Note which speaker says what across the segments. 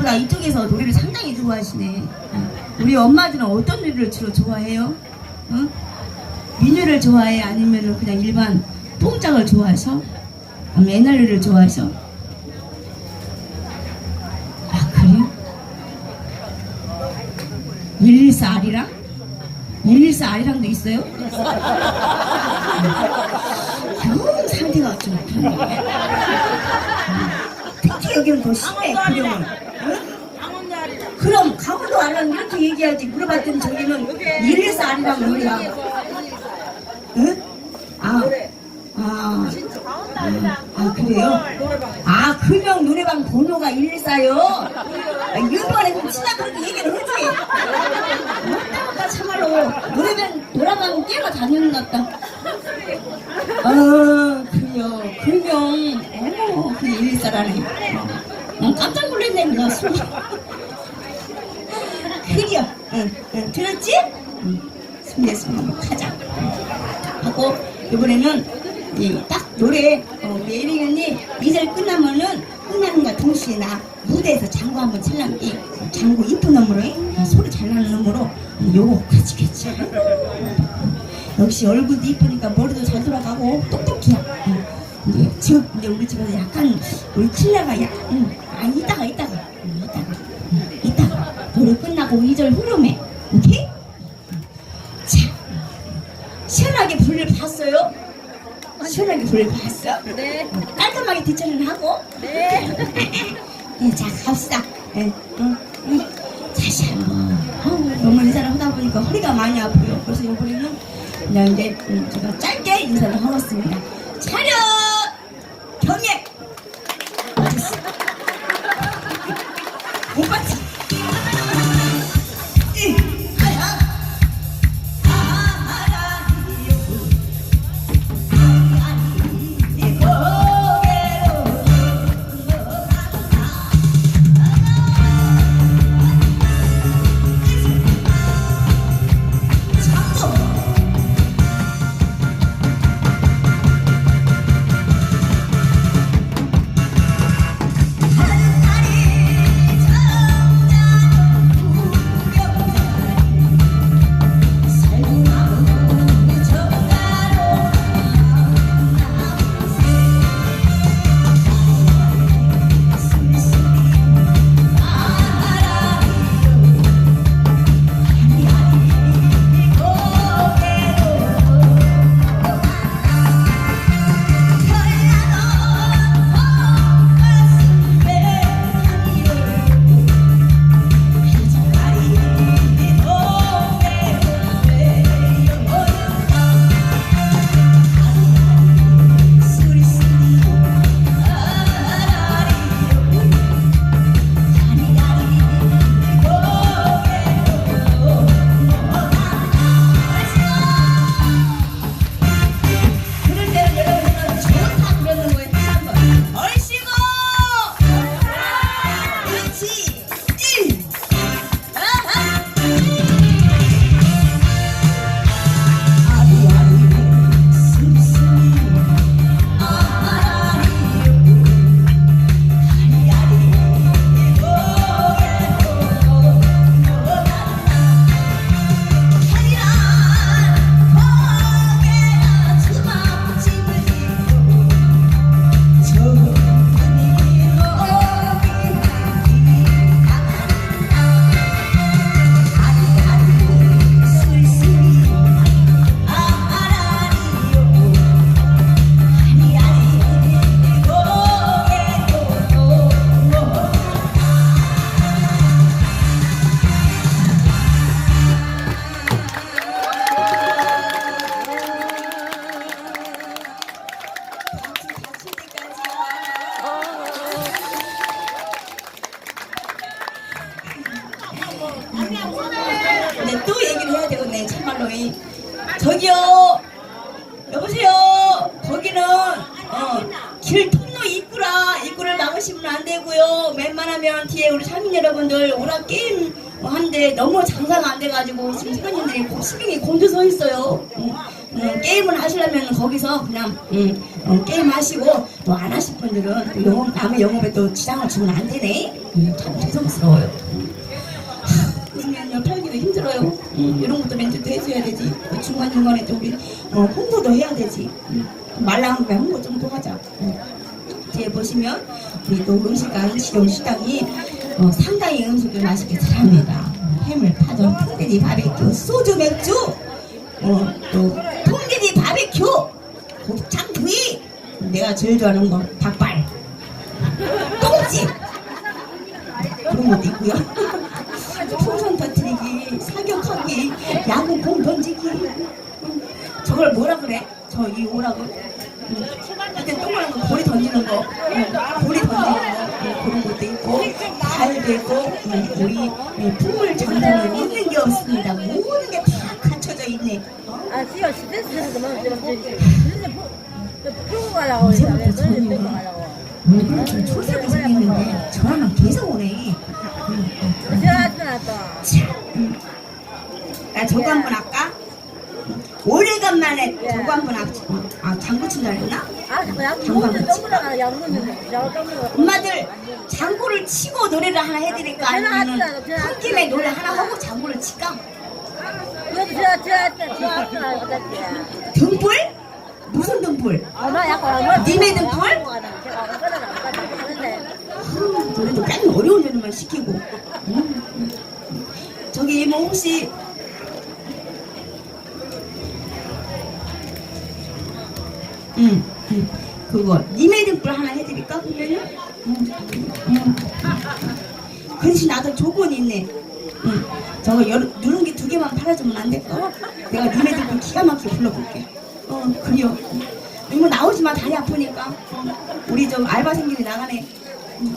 Speaker 1: 이쪽보다 이쪽에서 노래를 상당히 좋아하시네. 어. 우리 엄마들은 어떤 노래를 주로 좋아해요? 어? 민요를 좋아해? 아니면 그냥 일반 뽕짝을 좋아하셔? 아니면 옛날 노래를 좋아하셔? 아 그래요? 114R이랑? 114R이랑도 있어요? 영 상태가 좀 그러네. 특히 여기는 더 심해 응? 그럼 아니랑 이렇게 얘기하지 물어봤더니 저기는 114R이랑 노래야 응? 아, 아, 아 그래요? 아 금영 노래방 번호가 114요? 아, 이번에 좀 진짜 그렇게 얘기를 해줘 못다니까 참말로 노래방 노래방 뛰어가 다니는 것 같다 아 그래요 금영 어머 그게 114라네 난 깜짝 놀랐네 나 술. 그래요 응, 응 들었지? 응. 숨겼으면 가자 하고 이번에는 이 딱 노래 어, 우리 예린 언니 이절 끝나면은 끝나는과 동시에 나 무대에서 장구 한번 이 장구 이쁜 놈으로 이 소리 잘 나는 놈으로 요거 같이 같이 역시 얼굴도 이쁘니까 머리도 잘 돌아가고 똑똑해요 응. 이제 지금 이제 우리 집에서 약간 우리 칠레가 약 응. 아 이따가 이따가 응, 이따가 응, 이따가 노래 끝나고 이절 후렴에 오케이? 시원하게 불을 봤어요? 시원하게 불을 봤어?
Speaker 2: 네.
Speaker 1: 깔끔하게 뒷처리를 하고
Speaker 2: 네.
Speaker 1: 네, 자 갑시다 네, 응, 응. 다시 한번 아우, 너무 인사를 하다 보니까 허리가 많이 아프요 그래서 이번에는 그냥 이제 음, 제가 짧게 인사를 하겠습니다 차렷 경례 저기요 여보세요 거기는 어, 길 통로 입구라 입구를 나가시면 안 되고요. 웬만하면 뒤에 우리 사민 여러분들 오락 게임 하는데 너무 장사가 안 돼가지고 지금 사장님들이 시빙이 곤두 서 있어요. 음, 음, 게임을 하시려면 거기서 그냥 음, 어, 게임 하시고 또 안 하실 분들은 또 영업, 남의 영업에 또 지장을 주면 안 되네. 음, 참 죄송스러워요. 음. 하, 요즘에는요 팔기도 힘들어요. 음, 이런 것도 멘트도 해줘야 되지. 또 중간중간에 또 우리 어, 홍보도 해야 되지. 음, 말 나온 거 홍보 좀더 하자. 음. 뒤에 보시면 우리 또 음식관 지용 식당이 어, 상당히 음식을 맛있게 잘합니다. 해물, 파전, 통돼지 바베큐, 소주 맥주, 어, 또 통돼지 바베큐, 곱창 구이, 내가 제일 좋아하는 거 닭발, 똥집 그런 것도 있고요. 풍선 터트리기, 사격하기, 야구 공 던지기. 저걸 뭐라 그래? 저 이 오라고? 그때 동그란 거 볼이 던지는 거. 볼이 던지는 거. 그런 것도 있고 가을도 있고 우리 풍물 전당에 있는 게 없습니다. 모든 게 다 갖춰져 있네.
Speaker 2: 아, 지금 스트레스 그만 좀 풀고
Speaker 1: 가라고. 초세고 생겼는데 저랑 계속 오네.
Speaker 2: 저한테
Speaker 1: 나왔다. 나 저거 한 번 할까? 오래간만에 저거 한 번 하지. 아, 장구 친다 했나?
Speaker 2: 아, 양분은
Speaker 1: 엄마들 장구를 치고 노래를 하나 해드릴까? 아니면 한 김에 노래 하나 하고 장구를 칠까? 등불? 무슨 등불?
Speaker 2: 엄마 약간
Speaker 1: 님의 등불? 아, 노래도 꽤 어려운 노래만 시키고. 음. 저기 이모 뭐 혹시 음, 음. 그거 님의 등불 하나 해드릴까? 그러면은 음, 음. 그 대신 나도 조건이 있네. 음. 저거 여러, 누룽기 두 개만 팔아주면 안 될까? 내가 님의 등불 기가 막히게 불러볼게. 어 그래요 이거 나오지 마. 다리 아프니까. 어, 우리 좀 알바생들이 나가네. 음.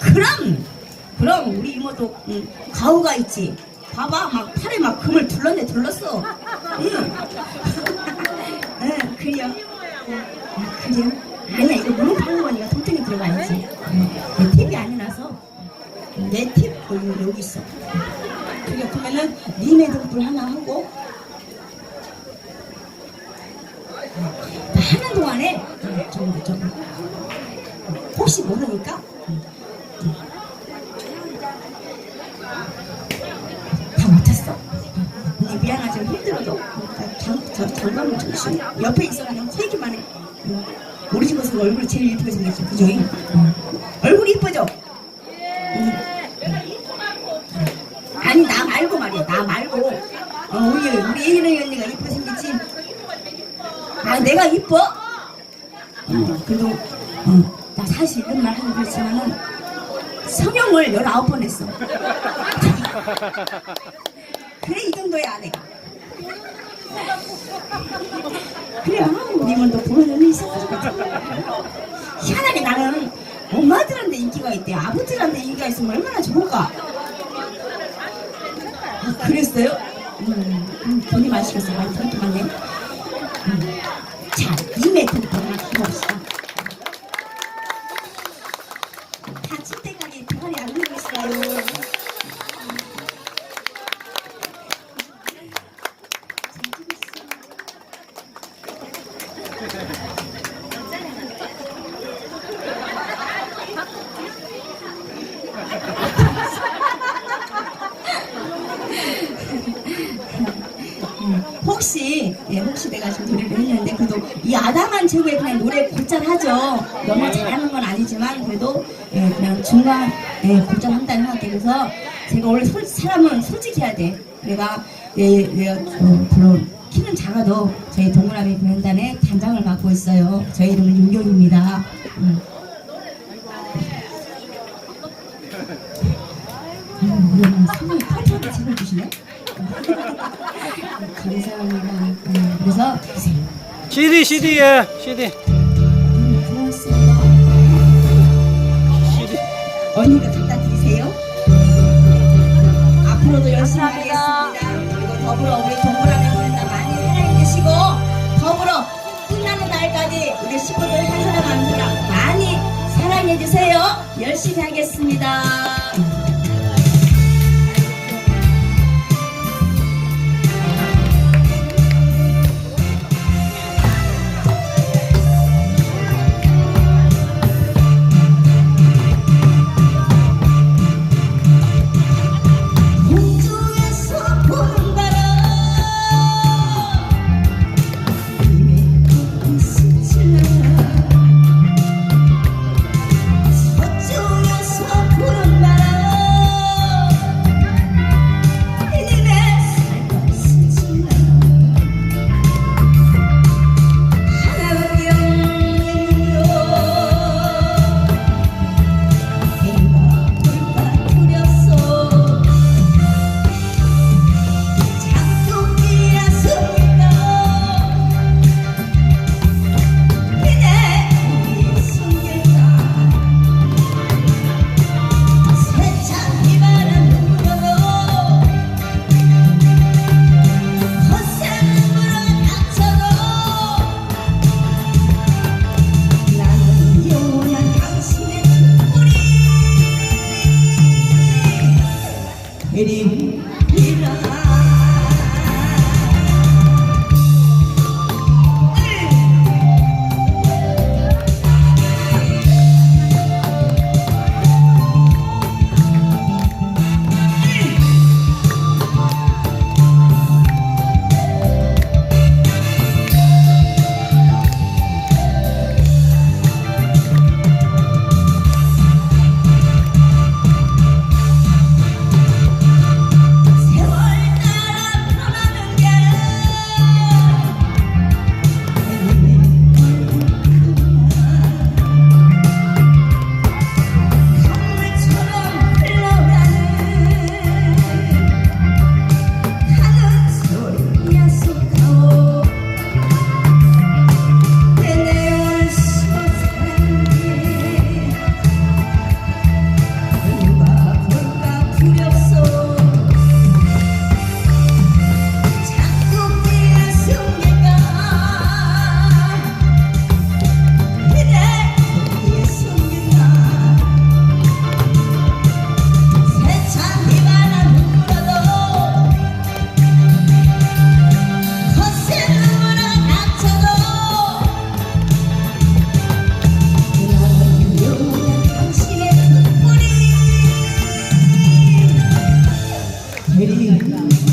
Speaker 1: 그럼! 그럼 우리 이모도 응, 가오가 있지. 봐봐. 막 팔에 막 금을 둘렀네 둘렀어. 응, 응 그래요 아, 그래요 아니야 이거 파는 거니까 통장에 들어가야지. 응, 내 팁이 아니라서 내 팁 여기, 있어. 그러면은 님의 등불 하나 하고. 나 하는 동안에 응, 좀, 좀 혹시 모르니까. 다 맞췄어. 언니 미안하지만 힘들어도. 저 장갑을 조심. 옆에 있어 그냥 세기만 해. 응. 우리 집에서 얼굴이 제일 예쁘게 생겼어. 그죠? 응. 얼굴이 이쁘죠? 응. 아니 나 말고 말이야. 나 말고 어, 우리 우리 예인이 언니가 이쁘게 생겼지. 아 내가 이뻐? 응. 그래도 어, 나 사실 이런 말 하는 그렇지만은 성형을 19번 했어. 그래 이 정도야 내가. 그래 아우 님은 또 보는 눈이 있어가지고 희한하게 나는 엄마들한테 인기가 있대. 아버지한테 인기가 있으면 얼마나 좋을까? 아, 그랬어요? 음, 음, 돈이 많이 시켰어 많이 그렇게 많네 예, 혹시 내가 지금 노래를 했는데 그래도 이 아담한 최고의 그냥 노래 곧잘하죠. 너무 잘하는 건 아니지만 그래도 예, 그냥 중간 예, 곧잘한다는 것 같아요. 그래서 제가 원래 솔- 사람은 솔직해야 돼. 내가 예, 내가 어, 물론 키는 작아도 저희 동그라미 공연단의 단장을 맡고 있어요. 저희 이름은 윤경입니다 음. 음, 우리 선생님 팔팔하게 챙겨주시네 감사합니다. 음, 그래서 드세요.
Speaker 3: CD CD에 CD
Speaker 1: 음, 고맙습니다.
Speaker 3: CD
Speaker 1: 언니가 갖다 드리세요. 앞으로도 열심히 하겠습니다. 그리고 더불어 우리 동그라미 보낸다 많이 사랑해 주시고 더불어 끝나는 날까지 우리 식구들 한 사람 한 사람 많이 사랑해 주세요. 열심히 하겠습니다. 그